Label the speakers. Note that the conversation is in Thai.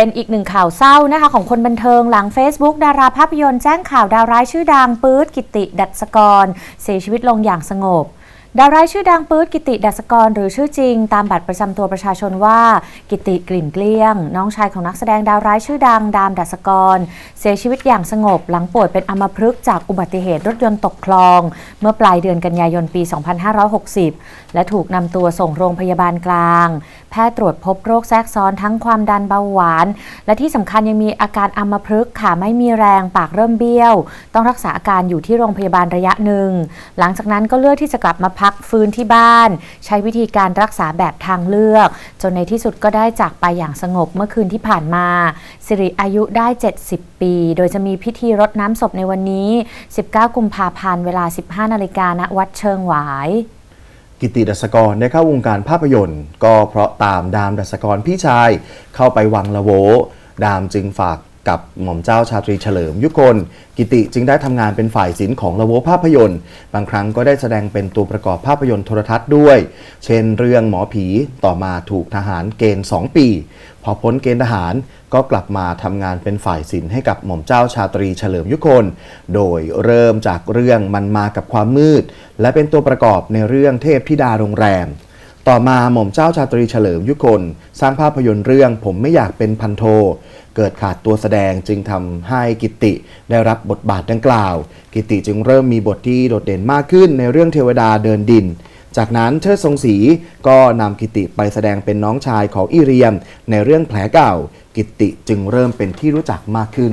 Speaker 1: เป็นอีกหนึ่งข่าวเศร้านะคะของคนบันเทิงหลัง Facebook ดาราภาพยนตร์แจ้งข่าวดาวร้ายชื่อดังปื๊ดกิติดัชกร เสียชีวิตลงอย่างสงบดาวร้ายชื่อดังปื๊ดกิติดัชกร หรือชื่อจริง ตามบัตรประจำตัวประชาชนว่า กิติกลิ่นเกลี้ยง น้องชายของนักแสดงดาวร้ายชื่อดังดามดัชกร เสียชีวิตอย่างสงบ หลังป่วยเป็นอัมพฤกษ์จากอุบัติเหตุรถยนต์ตกคลอง เมื่อปลายเดือนกันยายนปี 2560 และถูกนำตัวส่งโรงพยาบาลกลาง แพทย์ตรวจพบโรคแทรกซ้อนทั้งความดันเบาหวาน และที่สำคัญยังมีอาการอัมพฤกษ์ขาไม่มีแรงปากเริ่มเบี้ยว ต้องรักษาอาการอยู่ที่โรงพยาบาลระยะหนึ่ง หลังจากนั้นก็เลือกที่จะกลับมาพักฟื้นที่บ้าน ใช้วิธีการรักษาแบบทางเลือก จนในที่สุดก็ได้จากไปอย่างสงบเมื่อคืนที่ผ่านมาสิริอายุได้ 70 ปี โดยจะมีพิธีรดน้ำศพในวันนี้ 19 กุมภาพันธ์เวลา 15 นาฬิกาณวัดเชิงหวาย
Speaker 2: กิติดัศกรได้เข้าวงการภาพยนตร์ ก็เพราะตามดามดัศกรพี่ชายเข้าไปวังละโว ดามจึงฝาก กับหม่อมเจ้าชาตรีเฉลิมยุคน กิติจึงได้ทำงานเป็นฝ่ายศิลป์ของละโวภาพยนตร์ บางครั้งก็ได้แสดงเป็นตัวประกอบภาพยนตร์โทรทัศน์ด้วย เช่นเรื่องหมอผีต่อมาถูกทหารเกณฑ์ 2 ปี พอพ้นเกณฑ์ทหารก็กลับมาทำงานเป็นฝ่ายศิลป์ให้กับหม่อมเจ้าชาตรีเฉลิมยุคน โดยเริ่มจากเรื่องมันมากับความมืด และเป็นตัวประกอบในเรื่องเทพธิดาโรงแรม ต่อมาหม่อมเจ้าชาตรีเฉลิมยุคนสร้างภาพยนตร์เรื่องผมไม่อยากเป็นพันโท เกิดขาดตัวแสดงจึงทำให้กิติได้รับบทบาทดังกล่าว กิติจึงเริ่มมีบทที่โดดเด่นมากขึ้นในเรื่องเทวดาเดินดิน จากนั้นเชิดทรงศรีก็นำกิติไปแสดงเป็นน้องชายของอิเรียม ในเรื่องแผลเก่า กิติจึงเริ่มเป็นที่รู้จักมากขึ้น